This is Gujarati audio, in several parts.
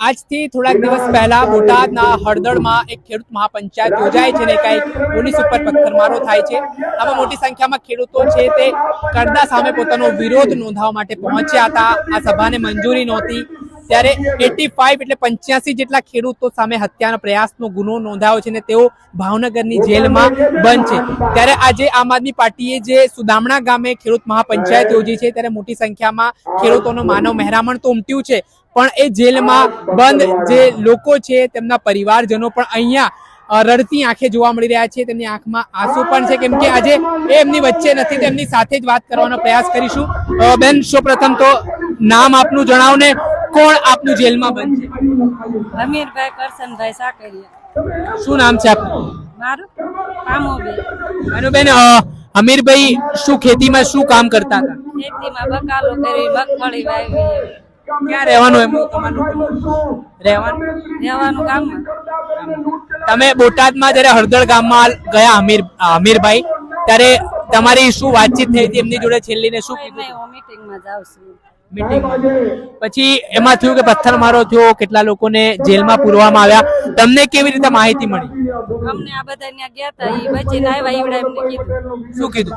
આજથી થોડાક દિવસ પહેલા બોટાદના હળદળમાં એક ખેડૂત મહાપંચાયત યોજાય છે ને કઈ પોલીસ ઉપર પથ્થરમારો થાય છે. આમાં મોટી સંખ્યામાં ખેડૂતો છે તે કરદા સામે પોતાનો વિરોધ નોંધાવવા માટે પહોંચ્યા હતા. આ સભાને મંજૂરી નહોતી. ત્યારે એટી ફાઈવ એટલે પંચ્યાસી જેટલા ખેડૂતો સામે હત્યાના પ્રયાસનો ગુનો નોંધાયો છે ને તેઓ ભાવનગરની જેલમાં બંધ છે. ત્યારે આજે આમ આદમી પાર્ટીએ જે સુદામણા ગામે ખેડૂત મહાપંચાયત યોજી છે, ત્યારે મોટી સંખ્યામાં ખેડૂતોનો માનવ મહેરામણ તો ઉમટ્યું છે પણ એ જેલમાં બંધ જે લોકો છે તેમના પરિવારજનો પણ અહીંયા રડતી આંખે જોવા મળી રહ્યા છે. તેમની આંખમાં આંસુ પણ છે. કેમ કે આજે એ એમની વચ્ચે નથી તેમની સાથે જ વાત કરવાનો પ્રયાસ કરીશું. બેન બેન સૌપ્રથમ તો નામ આપનું જણાવો ને કોણ આપનું જેલમાં બંધ છે? અમીરભાઈ કરશનભાઈ સાકરિયા. શું નામ છે આપનું? મારું? કામોબી અને બેન હમીરભાઈ અમીરભાઈ શું ખેતીમાં શું કામ કરતા હતા? ખેતીમાં બકાલો કરી મગફળી વાવી. ક્યાં રહેવાનું એમનું તમારું રહેવાનું? રહેવાનું ગામમાં? તમે બોટાદમાં જયારે હળદળ ગામમાં ગયા અમીર અમીરભાઈ ત્યારે તમારી શું વાતચીત થઈ હતી? એમની જોડે છેલ્લી ને શું કીધું? મીટિંગમાં જાઉં છું. પછી એમાં થયું કે પથ્થરમારો થયો કેટલા લોકોને જેલમાં પૂરવામાં આવ્યા. તમને કેવી રીતે માહિતી મળી? અમને આ બધા ત્યાં ગયા હતા એ બચીને આવ્યા એવડા એમને કીધું. શું કીધું?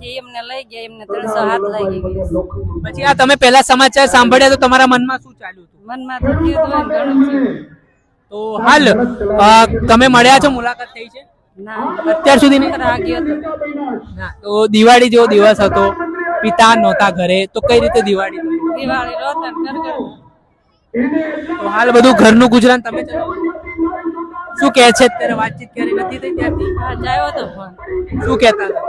કે એમને લઈ ગયા એમને ત્રણસો હાથ લઈ ગયા. પછી આ તમે પહેલા સમાચાર સાંભળ્યા તો તમારા મનમાં શું ચાલ્યું હતું? મનમાં તો થયું હતું ઘણું તો હાલ તમે મળ્યા છો મુલાકાત થઈ છે? અત્યાર સુધી નહીં? તો દિવાળી જેવો દિવસ હતો. પિતા નહોતા ઘરે તો કઈ રીતે દિવાળી? દિવાળી હાલ બધું ઘરનું ગુજરાન તમે શું કહે છે અત્યારે? વાતચીત કરી નથી થઈ ત્યાંથી? જાયો તો ફોન. શું કહેતા હતા?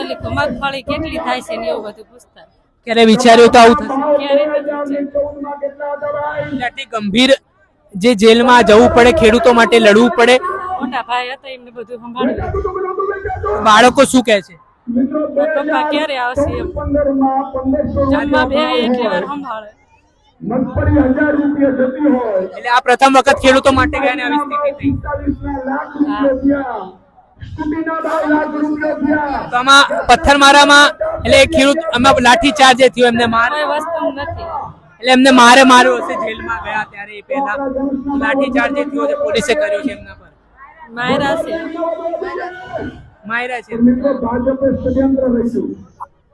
ઓલી મગફળી કેટલી થાય છે ને એવું બધું પૂછતા. ક્યારે વિચાર્યું તો આવું થશે? ગંભીર જે જેલમાં જવું પડે ખેડૂતો માટે લડવું પડે. મોટા ભાઈ હતા એમને બધું સંભાળ્યું. બાળકો શું કહે છે? પપ્પા ક્યારે આવશે જમવા બે એટલી વાર સંભાળે. મગફળી હજાર રૂપિયા જતી હોય. એટલે આ પ્રથમ વખત ખેડૂતો માટે ગયા ને આવી સ્થિતિ થઈ. લાખ રૂપિયા પથ્થરમારામાં એટલે એ ખેડૂત આમાં લાઠીચાર્જ જે થયો એમને મારે વસ્તુ નથી. એટલે એમને મારે માર્યો હશે જેલમાં ગયા ત્યારે એ પહેલા લાઠી ચાર્જે થયો છે પોલીસે કર્યો છે એમના પર. મારા છે. માર્યા છે.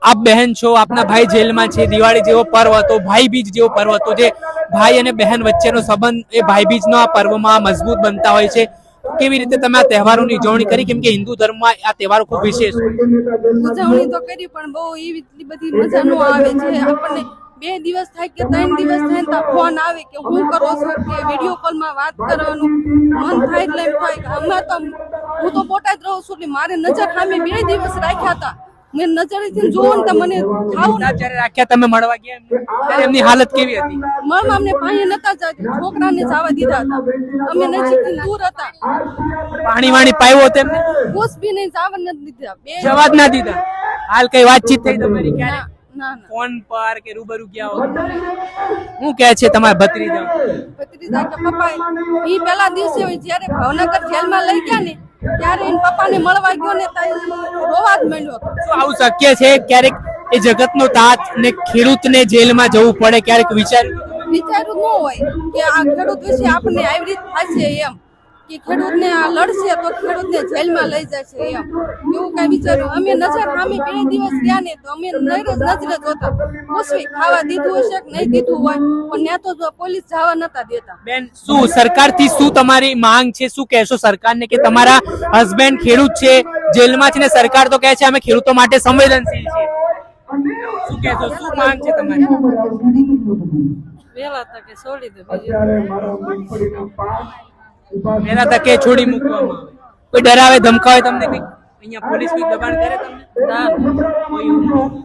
આપ બહેન છો આપના ભાઈ જેલમાં છે દિવાળી જેવો પર્વ હતો ભાઈ બીજ જેવો પર્વ હતો જે ભાઈ અને બહેન વચ્ચેનો સંબંધ એ ભાઈ બીજનો આ પર્વમાં મજબૂત બનતા હોય છે. કેવી રીતે તમે આ તહેવારોની ઉજવણી કરી? કેમ કે હિન્દુ ધર્મમાં આ તહેવારો ખૂબ વિશેષ ઉજવણી તો કરી પણ બહુ એવી એટલી બધી મજા નો આવે છે. આપણને બે દિવસ થાય કે ત્રણ દિવસ થાય તો ફોન આવે કે હું કરો છો કે વીડિયો કોલમાં વાત કરવાનું. મન થાય એટલે એમ થાય કે હમણાં તો હું તો બોટાદ રહું છું એટલે મારે નજર સામે બે દિવસ રાખ્યા હતા. મેં નજરેથી જોવો ને તો મને થાવું ને. જ્યારે રાખ્યા તમે મળવા ગયા એમની? હાલત કેવી હતી? મમ અમને પાણી નતા જતા છોકરાને જવા દીધા હતા. અમે નજીકથી દૂર હતા. પાણી વાણી પાયો તેમને કોસ બી નહીં જવા નથી દીધા. બે જવા જ ના દીધા? હાલ કઈ વાતચીત થઈ તમારી ક્યારે? ના ના ના. ફોન પર કે રૂબરૂ ગયા હો હું કહે છે તમારા ભત્રીજા ભત્રીજા કે પપ્પા ઈ પહેલા દિવસે હોય જ્યારે ભાવનગર જેલમાં લઈ ગયા ને ત્યારે એના પપ્પાને મળવા ગયો ને રોવા જ માંડ્યો હતો. આવું શક્ય છે? ક્યારેક એ જગતનો તાત ને ખેડૂતને જેલમાં જવું પડે ક્યારેક વિચાર્યું વિચાર્યું ન હોય કે આ ખેડૂત વિશે આપણને આવી રીત થશે એમ. કે ખેડૂતને આ લડશે તો ખેડૂતને જેલમાં લઈ જશે એમ. એવું કઈ વિચાર્યું? અમે નજર સામે બે દિવસ ગયા ને તો અમે નજરે નજરે જોતા. પૂછવી ખાવા દીધું હશે કે નહીં દીધું હોય? પણ ત્યાં તો જો પોલીસ જવા નતા દેતા. બેન શું સરકારથી શું તમારી માંગ છે? શું કહેશો સરકારને કે તમારા હસબન્ડ ખેડૂત છે જેલમાં છે ને સરકાર તો કહે છે અમે ખેડૂતો માટે સંવેદનશીલ છે? શું કહેશો? શું માંગ છે તમારી? વેલા તકે છોડી દે બીજું. વહેલા તકે છોડી મૂકવામાં આવે. કોઈ ડરાવે, ધમકાવે તમને કઈ? અહીંયા પોલીસ કોઈ દબાણ કરે તમને?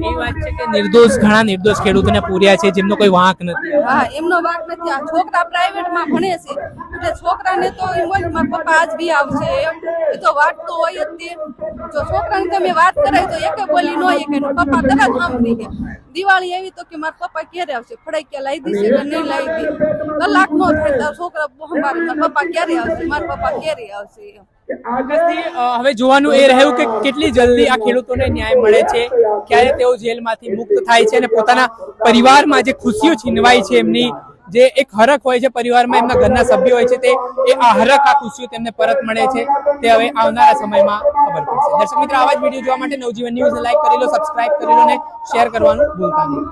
એ વાત છે કે નિર્દોષ, ઘણા નિર્દોષ ખેડૂતોને પૂર્યા છે, જેમનો કોઈ વાંક નથી. હા, એમનો વાંક નથી. આ છોકરા પ્રાઇવેટમાં ભણે છે. એટલે છોકરાને તો એમ હોય મારા પપ્પા આજ બી આવશે એમ. એ તો વાત હોય જ તે જો છોકરાને તમે વાત કરાય તો એકે બોલી ન હોય કે પપ્પા તરત સાંભળી ગયા દિવાળી એવી તો કે મારા પપ્પા ક્યારે આવશે? ફડાઈ કે લાવી દીશે કે નહીં લાવી દી કલાક નો થાય તો છોકરા મારા પપ્પા ક્યારે આવશે? મારા પપ્પા ક્યારે આવશે એમ. હવે જોવાનું એ રહ્યું કે કેટલી જલ્દી આ ખેડૂતોને ન્યાય મળે છે, ક્યારે તેઓ જેલમાંથી મુક્ત થાય છે અને પોતાના પરિવારમાં જે ખુશીઓ છીનવાય છે એમની જે એક હરખ હોય છે પરિવારમાં, એમના ઘરના સભ્યો હોય છે, તે, એ આ હરખ, આ ખુશીઓ તેમને પરત મળે છે. તે હવે આવનારા સમયમાં ખબર પડશે. દર્શક મિત્રો, આવા જ વીડિયો જોવા માટે નવજીવન ન્યૂઝને લાઈક કરી લો, સબસ્ક્રાઇબ કરી લો અને શેર કરવાનું ભૂલતા નહીં.